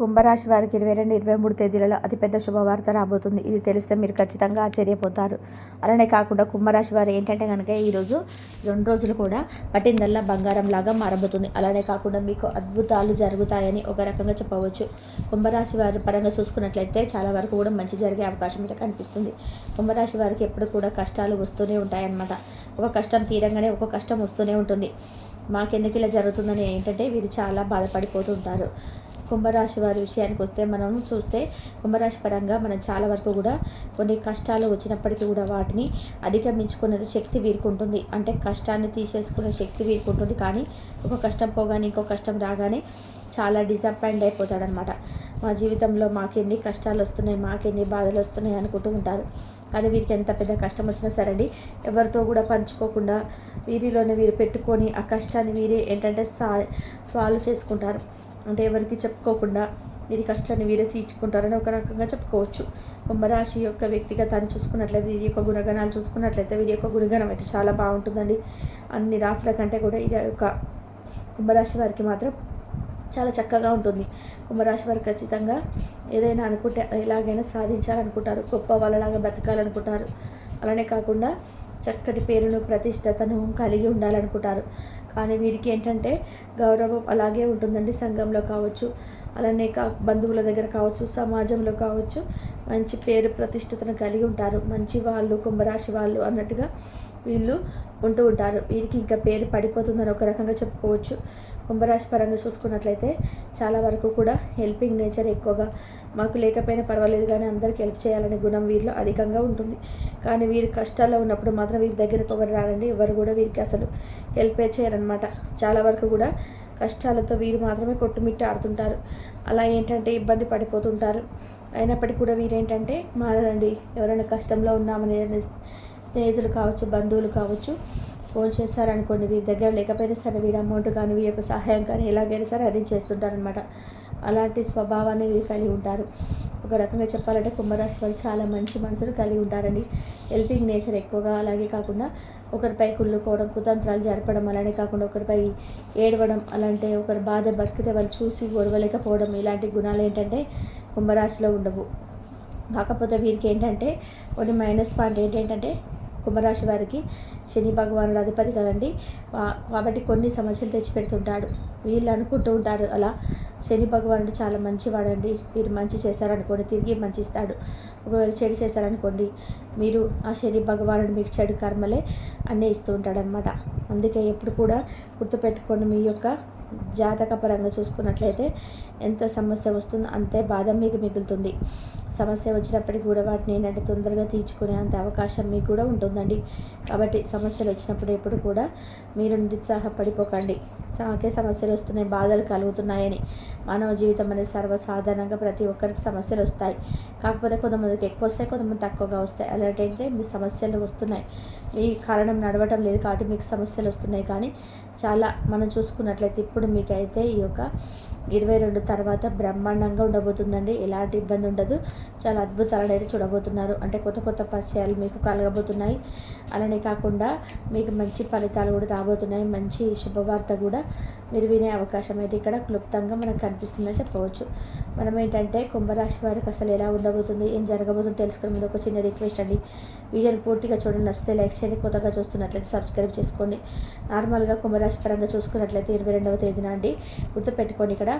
కుంభరాశి వారికి ఇరవై రెండు ఇరవై మూడు తేదీలలో అతిపెద్ద శుభవార్త రాబోతుంది. ఇది తెలిస్తే మీరు ఖచ్చితంగా ఆశ్చర్యపోతారు. అలానే కాకుండా కుంభరాశి వారు ఏంటంటే కనుక ఈరోజు రెండు రోజులు కూడా పట్టిందల్లా బంగారం లాగా మారబోతుంది. అలానే కాకుండా మీకు అద్భుతాలు జరుగుతాయని ఒక రకంగా చెప్పవచ్చు. కుంభరాశి వారి పరంగా చూసుకున్నట్లయితే చాలా వరకు కూడా మంచి జరిగే అవకాశం అయితే కనిపిస్తుంది. కుంభరాశి వారికి ఎప్పుడు కూడా కష్టాలు వస్తూనే ఉంటాయన్నమాట. ఒక కష్టం తీరంగానే ఒక కష్టం వస్తూనే ఉంటుంది. మాకెందుకు ఇలా జరుగుతుందని ఏంటంటే వీరు చాలా బాధపడిపోతుంటారు కుంభరాశి వారి విషయానికి వస్తే మనం చూస్తే కుంభరాశి పరంగా మనం చాలా వరకు కూడా కొన్ని కష్టాలు వచ్చినప్పటికీ కూడా వాటిని అధిగమించుకునేది శక్తి వీరుకుంటుంది. అంటే కష్టాన్ని తీసేసుకునే శక్తి వీరుకుంటుంది. కానీ ఒక కష్టం పోగానే ఇంకో కష్టం రాగానే చాలా డిసప్పాయింట్ అయిపోతాడనమాట మా జీవితంలో మాకెన్ని కష్టాలు వస్తున్నాయి మాకెన్ని బాధలు వస్తున్నాయి అనుకుంటూ ఉంటారు. కానీ వీరికి ఎంత పెద్ద కష్టం వచ్చినా సరే అండి ఎవరితో కూడా పంచుకోకుండా వీరిలోనే వీరు పెట్టుకొని ఆ కష్టాన్ని వీరే ఏంటంటే సా సాల్వ్ చేసుకుంటారు. అంటే ఎవరికి చెప్పుకోకుండా వీరి కష్టాన్ని వీరే తీర్చుకుంటారని ఒక రకంగా చెప్పుకోవచ్చు. కుంభరాశి యొక్క వ్యక్తిగతాన్ని చూసుకున్నట్లయితే వీరి యొక్క గుణగణాలు చూసుకున్నట్లయితే వీరి యొక్క గుణగణం అయితే చాలా బాగుంటుందండి. అన్ని రాశుల కంటే కూడా ఇది యొక్క కుంభరాశి వారికి మాత్రం చాలా చక్కగా ఉంటుంది. కుంభరాశి వారు ఖచ్చితంగా ఏదైనా అనుకుంటే ఎలాగైనా సాధించాలనుకుంటారు. గొప్ప వాళ్ళలాగా బతకాలనుకుంటారు. అలానే కాకుండా చక్కటి పేరును ప్రతిష్టతను కలిగి ఉండాలనుకుంటారు. కానీ వీరికి ఏంటంటే గౌరవం అలాగే ఉంటుందండి సంఘంలో కావచ్చు. అలానే కా బంధువుల దగ్గర కావచ్చు సమాజంలో కావచ్చు మంచి పేరు ప్రతిష్టతను కలిగి ఉంటారు. మంచి వాళ్ళు కుంభరాశి వాళ్ళు అన్నట్టుగా వీళ్ళు ఉంటూ ఉంటారు. వీరికి ఇంకా పేరు పడిపోతుందని ఒక రకంగా చెప్పుకోవచ్చు. కుంభరాశి పరంగా చూసుకున్నట్లయితే చాలా వరకు కూడా హెల్పింగ్ నేచర్ ఎక్కువగా మాకు లేకపోయినా పర్వాలేదు కానీ అందరికీ హెల్ప్ చేయాలనే గుణం వీరిలో అధికంగా ఉంటుంది. కానీ వీరు కష్టాల్లో ఉన్నప్పుడు మాత్రం వీరి దగ్గరకు ఎవరు రారండి? ఎవరు కూడా వీరికి అసలు హెల్పే చేయరనమాట చాలా వరకు కూడా కష్టాలతో వీరు మాత్రమే కొట్టుమిట్టి ఆడుతుంటారు అలా ఏంటంటే ఇబ్బంది పడిపోతుంటారు. అయినప్పటికీ కూడా వీరేంటంటే మారండి ఎవరైనా కష్టంలో ఉన్నామని స్నేహితులు కావచ్చు బంధువులు కావచ్చు ఫోన్ చేస్తారనుకోండి వీరి దగ్గర లేకపోయినా సరే వీరి అమౌంట్ కానీ వీరి యొక్క సహాయం కానీ ఎలాగైనా సరే అరేంజ్ చేస్తుంటారనమాట అలాంటి స్వభావాన్ని వీరు కలిగి ఉంటారు. ఒక రకంగా చెప్పాలంటే కుంభరాశి వారు చాలా మంచి మనసులు కలిగి ఉంటారండి. హెల్పింగ్ నేచర్ ఎక్కువగా అలాగే కాకుండా ఒకరిపై కుళ్ళుకోవడం కుతంత్రాలు జరపడం అలానే కాకుండా ఒకరిపై ఏడవడం అలాంటి ఒకరి బాధ బతికితే వాళ్ళు చూసి ఓర్వలేకపోవడం ఇలాంటి గుణాలు ఏంటంటే కుంభరాశిలో ఉండవు. కాకపోతే వీరికి ఏంటంటే కొన్ని మైనస్ పాయింట్ ఏంటంటే కుంభరాశి వారికి శని భగవానుడు అధిపతి కదండి. కాబట్టి కొన్ని సమస్యలు తెచ్చిపెడుతుంటాడు. వీళ్ళు అనుకుంటూ ఉంటారు అలా శని భగవానుడు చాలా మంచివాడండి. మీరు మంచి చేశారనుకోండి తిరిగి మంచి ఇస్తాడు. ఒకవేళ చెడు చేశారనుకోండి మీరు ఆ శని భగవానుడు మీకు చెడు కర్మలే అన్నీ ఇస్తూ ఉంటాడనమాట అందుకే ఎప్పుడు కూడా గుర్తుపెట్టుకోండి మీ యొక్క జాతక పరంగా చూసుకున్నట్లయితే ఎంత సమస్య వస్తుందో అంతే బాధ మీకు మిగులుతుంది. సమస్య వచ్చినప్పటికీ కూడా వాటిని ఏంటంటే తొందరగా తీర్చుకునే అంత అవకాశం మీకు కూడా ఉంటుందండి. కాబట్టి సమస్యలు వచ్చినప్పుడు ఎప్పుడు కూడా మీరు నిరుత్సాహపడిపోకండి. సాకే సమస్యలు వస్తున్నాయి బాధలు కలుగుతున్నాయని. మానవ జీవితం అనేది సర్వసాధారణంగా ప్రతి ఒక్కరికి సమస్యలు వస్తాయి. కాకపోతే కొంతమందికి ఎక్కువ వస్తాయి కొంతమంది తక్కువగా వస్తాయి. అలాంటి మీ సమస్యలు వస్తున్నాయి. మీ కారణం నడవటం లేదు కాబట్టి మీకు సమస్యలు వస్తున్నాయి. కానీ చాలా మనం చూసుకున్నట్లయితే ఇప్పుడు మీకైతే ఈ యొక్క ఇరవై రెండు తర్వాత బ్రహ్మాండంగా ఉండబోతుందండి. ఎలాంటి ఇబ్బంది ఉండదు. చాలా అద్భుతాలు అనేది చూడబోతున్నారు. అంటే కొత్త కొత్త పరిచయాలు మీకు కలగబోతున్నాయి. అలానే కాకుండా మీకు మంచి ఫలితాలు కూడా రాబోతున్నాయి. మంచి శుభవార్త కూడా మీరు వినే అవకాశం అయితే ఇక్కడ క్లుప్తంగా మనకు కనిపిస్తుందని చెప్పవచ్చు. మనం ఏంటంటే కుంభరాశి వారికి అసలు ఎలా ఉండబోతుంది ఏం జరగబోతుందో తెలుసుకునే ముందు ఒక చిన్న రిక్వెస్ట్ అండి. వీడియోని పూర్తిగా చూడండి. నచ్చితే లైక్ చేయండి. కొత్తగా చూస్తున్నట్లయితే సబ్స్క్రైబ్ చేసుకోండి. నార్మల్గా కుంభరాశి పరంగా చూసుకున్నట్లయితే ఇరవై రెండవ తేదీన అండి. గుర్తుపెట్టుకోండి ఇక్కడ.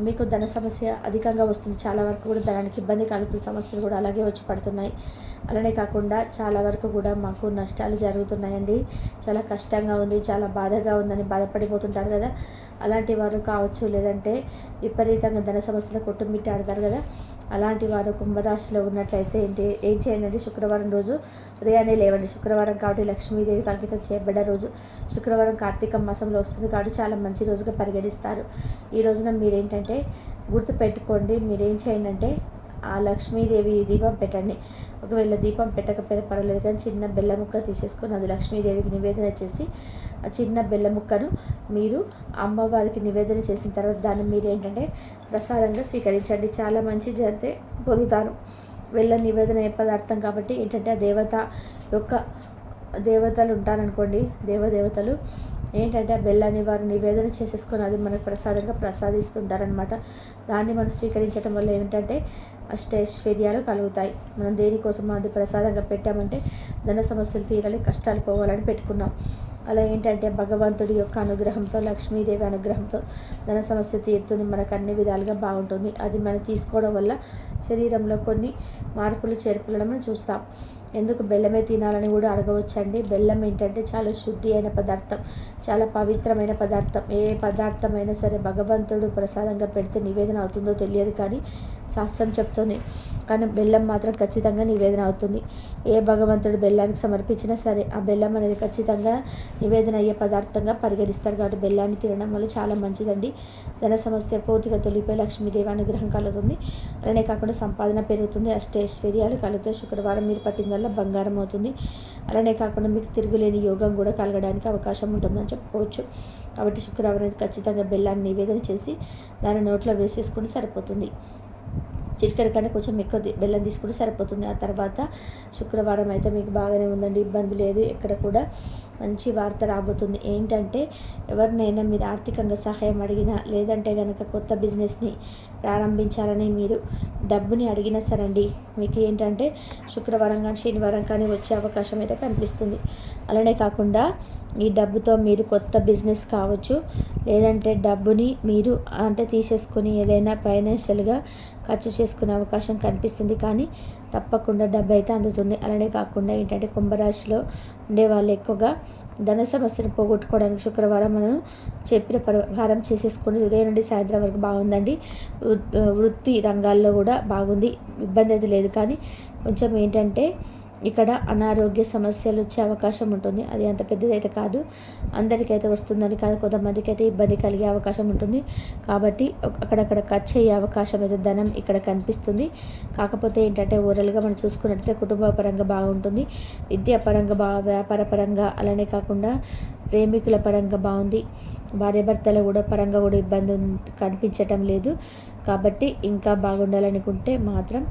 మీకు ధన సమస్య అధికంగా వస్తుంది. చాలా వరకు కూడా ధనానికి ఇబ్బంది కలుగుతున్న సమస్యలు కూడా అలాగే వచ్చి పడుతున్నాయి. అలానే కాకుండా చాలా వరకు కూడా మాకు నష్టాలు జరుగుతున్నాయండి. చాలా కష్టంగా ఉంది చాలా బాధగా ఉందని బాధపడిపోతుంటారు కదా. అలాంటి వారు కావచ్చు లేదంటే విపరీతంగా ధన సమస్యలు కొట్టుమిట్టి ఆడతారు కదా. అలాంటి వారు కుంభరాశిలో ఉన్నట్లయితే ఏంటి ఏం చేయండి శుక్రవారం రోజు ఉదయాన్నే లేవండి. శుక్రవారం కాబట్టి లక్ష్మీదేవికి అంకితం చేయబడ్డ రోజు. శుక్రవారం కార్తీక మాసంలో వస్తుంది కాబట్టి చాలా మంచి రోజుగా పరిగణిస్తారు. ఈ రోజున మీరేంటంటే గుర్తుపెట్టుకోండి మీరేం చేయండి అంటే ఆ లక్ష్మీదేవి దీపం పెట్టండి. ఒకవేళ దీపం పెట్టకపోయినా పర్వాలేదు కానీ చిన్న బెల్ల ముక్క తీసేసుకొని అది లక్ష్మీదేవికి నివేదన చేసి ఆ చిన్న బెల్ల ముక్కను మీరు అమ్మవారికి నివేదన చేసిన తర్వాత దాన్ని మీరు ఏంటంటే ప్రసాదంగా స్వీకరించండి. చాలా మంచి జరిగితే పొందుతారు. వెళ్ళ నివేదన ఏ పదార్థం కాబట్టి ఏంటంటే ఆ దేవత యొక్క దేవతలు ఉంటారనుకోండి దేవదేవతలు ఏంటంటే ఆ బెల్లాన్ని వారు నివేదన చేసేసుకొని అది మనకు ప్రసాదంగా ప్రసాదిస్తుంటారనమాట దాన్ని మనం స్వీకరించడం వల్ల ఏంటంటే అష్టైశ్వర్యాలు కలుగుతాయి. మనం దేనికోసం అది ప్రసాదంగా పెట్టామంటే ధన సమస్యలు తీరాలి కష్టాలు పోవాలని పెట్టుకున్నాం. అలా ఏంటంటే భగవంతుడి యొక్క అనుగ్రహంతో లక్ష్మీదేవి అనుగ్రహంతో ధన సమస్య తీరుతుంది. మనకు అన్ని విధాలుగా బాగుంటుంది. అది మనం తీసుకోవడం వల్ల శరీరంలో కొన్ని మార్పులు చేర్పులను మనం చూస్తాం. ఎందుకు బెల్లమే తినాలని కూడా అడగవచ్చండి. బెల్లం ఏంటంటే చాలా శుద్ధి అయిన పదార్థం చాలా పవిత్రమైన పదార్థం. ఏ పదార్థమైనా సరే భగవంతుడు ప్రసాదంగా పెడితే నివేదన అవుతుందో తెలియదు కానీ శాస్త్రం చెప్తుంది. కానీ బెల్లం మాత్రం ఖచ్చితంగా నివేదన అవుతుంది. ఏ భగవంతుడు బెల్లానికి సమర్పించినా సరే ఆ బెల్లం అనేది ఖచ్చితంగా నివేదన అయ్యే పదార్థంగా పరిగణిస్తారు కాబట్టి బెల్లాన్ని తినడం వల్ల చాలా మంచిదండి. ధన సమస్య పూర్తిగా తొలిపోయి లక్ష్మీదేవి అనుగ్రహం కలుగుతుంది. అలానే కాకుండా సంపాదన పెరుగుతుంది. అష్టైశ్వర్యాలు కలుగుతాయి. శుక్రవారం మీరు పట్టిందల్లా బంగారం అవుతుంది. అలానే కాకుండా మీకు తిరుగులేని యోగం కూడా కలగడానికి అవకాశం ఉంటుందని చెప్పుకోవచ్చు. కాబట్టి శుక్రవారం అనేది ఖచ్చితంగా బెల్లాన్ని నివేదన చేసి దాని నోట్లో వేసేసుకుని సరిపోతుంది. చిటికెడు కన్నా కొంచెం ఎక్కువ బెల్లం తీసుకుంటే సరిపోతుంది. ఆ తర్వాత శుక్రవారం అయితే మీకు బాగానే ఉందండి. ఇబ్బంది లేదు. ఎక్కడ కూడా మంచి వార్త రాబోతుంది. ఏంటంటే ఎవరినైనా మీరు ఆర్థికంగా సహాయం అడిగినా లేదంటే కనుక కొత్త బిజినెస్ని ప్రారంభించాలని మీరు డబ్బుని అడిగినా సరండి మీకు ఏంటంటే శుక్రవారం కానీ శనివారం కానీ వచ్చే అవకాశం అయితే కనిపిస్తుంది. అలానే కాకుండా ఈ డబ్బుతో మీరు కొత్త బిజినెస్ కావచ్చు లేదంటే డబ్బుని మీరు అంటే తీసేసుకుని ఏదైనా ఫైనాన్షియల్గా ఖర్చు చేసుకునే అవకాశం కనిపిస్తుంది. కానీ తప్పకుండా డబ్బు అయితే అందుతుంది. అలానే కాకుండా ఏంటంటే కుంభరాశిలో ఉండే వాళ్ళు ఎక్కువగా ధన సమస్యను పోగొట్టుకోవడానికి శుక్రవారం మనం చెప్పిన పరిహారం చేసేసుకుని ఉదయం నుండి సాయంత్రం వరకు బాగుందండి. వృత్తి రంగాల్లో కూడా బాగుంది. ఇబ్బంది అయితే లేదు. కానీ కొంచెం ఏంటంటే ఇక్కడ అనారోగ్య సమస్యలు వచ్చే అవకాశం ఉంటుంది. అది అంత పెద్దదైతే కాదు. అందరికైతే వస్తుందని కాదు. కొంతమందికి అయితే ఇబ్బంది కలిగే అవకాశం ఉంటుంది. కాబట్టి అక్కడక్కడ ఖర్చు అయ్యే అవకాశం అయితే ధనం ఇక్కడ కనిపిస్తుంది. కాకపోతే ఏంటంటే ఓవరాల్గా మనం చూసుకున్నట్టయితే కుటుంబ పరంగా బాగుంటుంది. విద్యాపరంగా పరంగా బా వ్యాపార పరంగా అలానే కాకుండా ప్రేమికుల పరంగా బాగుంది. భార్యాభర్తల కూడా పరంగా కూడా ఇబ్బంది కనిపించటం లేదు. కాబట్టి ఇంకా బాగుండాలనుకుంటే మాత్రం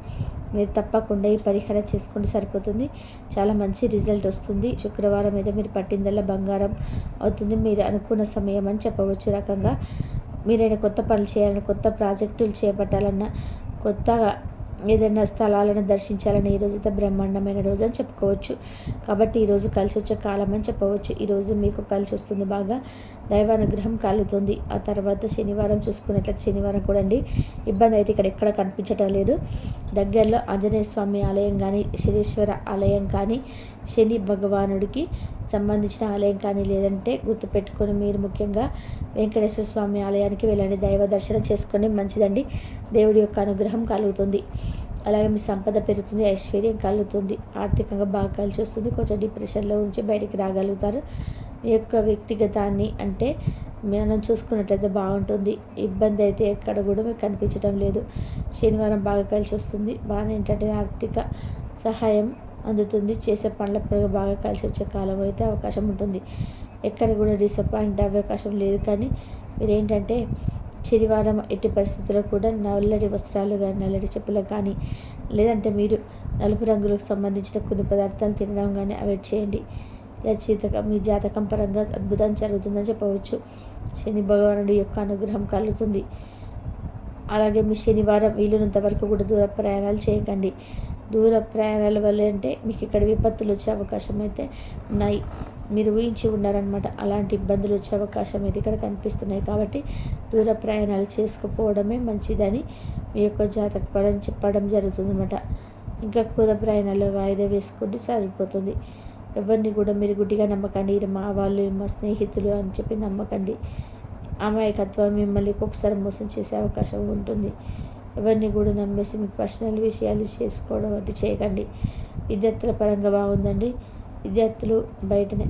మీరు తప్పకుండా ఈ పరిహారం చేసుకుంటే సరిపోతుంది. చాలా మంచి రిజల్ట్ వస్తుంది. శుక్రవారం అయితే మీరు పట్టిందల్లా బంగారం అవుతుంది. మీరు అనుకున్న సమయం అని చెప్పవచ్చు. రకంగా మీరైనా కొత్త పనులు చేయాలన్నా కొత్త ప్రాజెక్టులు చేపట్టాలన్నా కొత్తగా ఏదైనా స్థలాలను దర్శించాలని ఈ అయితే బ్రహ్మాండమైన రోజు అని చెప్పుకోవచ్చు. కాబట్టి ఈరోజు కలిసి వచ్చే కాలం అని చెప్పవచ్చు. ఈరోజు మీకు కలిసి వస్తుంది బాగా దైవానుగ్రహం కలుగుతుంది. ఆ తర్వాత శనివారం చూసుకున్నట్లయితే శనివారం కూడా అండి. ఇబ్బంది అయితే ఇక్కడ ఎక్కడ కనిపించటం లేదు. దగ్గరలో ఆంజనేయ స్వామి ఆలయం కానీ శనీశ్వర ఆలయం కానీ శని భగవానుడికి సంబంధించిన ఆలయం కానీ లేదంటే గుర్తుపెట్టుకొని మీరు ముఖ్యంగా వెంకటేశ్వర స్వామి ఆలయానికి వెళ్ళండి. దైవ దర్శనం చేసుకోండి. మంచిదండి. దేవుడి యొక్క అనుగ్రహం కలుగుతుంది. అలాగే మీ సంపద పెరుగుతుంది ఐశ్వర్యం కలుగుతుంది. ఆర్థికంగా బాగా కలిసి వస్తుంది. కొంచెం డిప్రెషన్లో ఉంచి బయటికి రాగలుగుతారు. మీ యొక్క వ్యక్తిగతాన్ని అంటే మనం చూసుకున్నట్లయితే బాగుంటుంది. ఇబ్బంది అయితే ఎక్కడ కూడా మీకు కనిపించడం లేదు. శనివారం బాగా కలిసి వస్తుంది. బాగా ఏంటంటే ఆర్థిక సహాయం అందుతుంది. చేసే పనుల బాగా కలిసి వచ్చే కాలం అయితే అవకాశం ఉంటుంది. ఎక్కడ కూడా డిసప్పాయింట్ అవ్వే అవకాశం లేదు. కానీ మీరు ఏంటంటే శనివారం ఎట్టి పరిస్థితుల్లో కూడా నల్లటి వస్త్రాలు కానీ నల్లటి చెప్పులు కానీ లేదంటే మీరు నలుపు రంగులకు సంబంధించిన కొన్ని పదార్థాలు తినడం కానీ అవాయిడ్ చేయండి. రచయితగా మీ జాతకం పరంగా అద్భుతం జరుగుతుందని చెప్పవచ్చు. శని భగవానుడి యొక్క అనుగ్రహం కలుగుతుంది. అలాగే మీ శనివారం వీలున్నంత వరకు కూడా దూర ప్రయాణాలు చేయకండి. దూర ప్రయాణాల వల్ల అంటే మీకు ఇక్కడ విపత్తులు వచ్చే అవకాశం అయితే ఉన్నాయి. మీరు ఊహించి ఉన్నారనమాట అలాంటి ఇబ్బందులు వచ్చే అవకాశం అయితే ఇక్కడ కనిపిస్తున్నాయి. కాబట్టి దూర ప్రయాణాలు చేసుకుపోవడమే మంచిదని మీ యొక్క జాతక పరం చెప్పడం జరుగుతుంది అనమాట ఇంకా కూద ప్రయాణాలు వాయిదా వేసుకుంటే సరిపోతుంది. ఎవరిని కూడా మీరు గుడ్డిగా నమ్మకండి. మా వాళ్ళు మా స్నేహితులు అని చెప్పి నమ్మకండి. అమాయకత్వం మిమ్మల్ని ఒక్కొక్కసారి మోసం చేసే అవకాశం ఉంటుంది. అవన్నీ కూడా నమ్మేసి మీ పర్సనల్ విషయాలు చేసుకోవడం వంటి చేయకండి. విద్యార్థుల పరంగా బాగుందండి. విద్యార్థులు బయటనే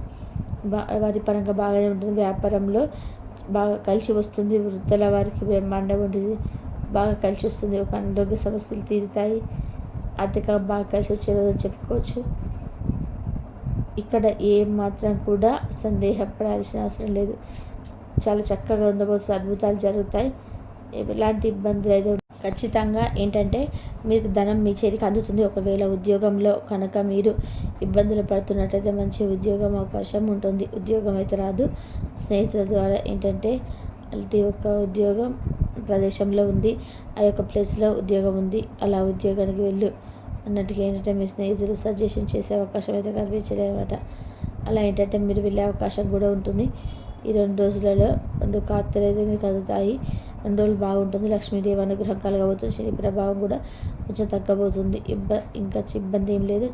బా వారి పరంగా బాగానే ఉంటుంది. వ్యాపారంలో బాగా కలిసి వస్తుంది. వృద్ధుల వారికి బ్రహ్మాండం ఉంటుంది బాగా కలిసి వస్తుంది. ఒక ఆరోగ్య సమస్యలు తీరుతాయి. ఆర్థికంగా బాగా కలిసి వచ్చే రోజు చెప్పుకోవచ్చు. ఇక్కడ ఏం మాత్రం కూడా సందేహపడాల్సిన అవసరం లేదు. చాలా చక్కగా ఉండబోతు అద్భుతాలు జరుగుతాయి. ఎలాంటి ఇబ్బందులు అయితే ఖచ్చితంగా ఏంటంటే మీకు ధనం మీ చేతికి అందుతుంది. ఒకవేళ ఉద్యోగంలో కనుక మీరు ఇబ్బందులు పడుతున్నట్లయితే మంచి ఉద్యోగం అవకాశం ఉంటుంది. ఉద్యోగం అయితే రాదు. స్నేహితుల ద్వారా ఏంటంటే అలాంటి ఒక ఉద్యోగం ప్రదేశంలో ఉంది. ఆ యొక్క ప్లేస్లో ఉద్యోగం ఉంది. అలా ఉద్యోగానికి వెళ్ళు అన్నట్టుగా ఏంటంటే మీ స్నేహితులు సజెషన్ చేసే అవకాశం అయితే కనిపించలేదన్నమాట. అలా ఏంటంటే మీరు వెళ్ళే అవకాశం కూడా ఉంటుంది. ఈ రెండు రోజులలో రెండు కార్తలు అయితే మీకు అందుతాయి. రెండు రోజులు బాగుంటుంది. లక్ష్మీదేవి అనుగ్రహం కలగబోతుంది. శని ప్రభావం కూడా కొంచెం తగ్గబోతుంది. ఇబ్బ ఇంకా ఇబ్బంది ఏం లేదు.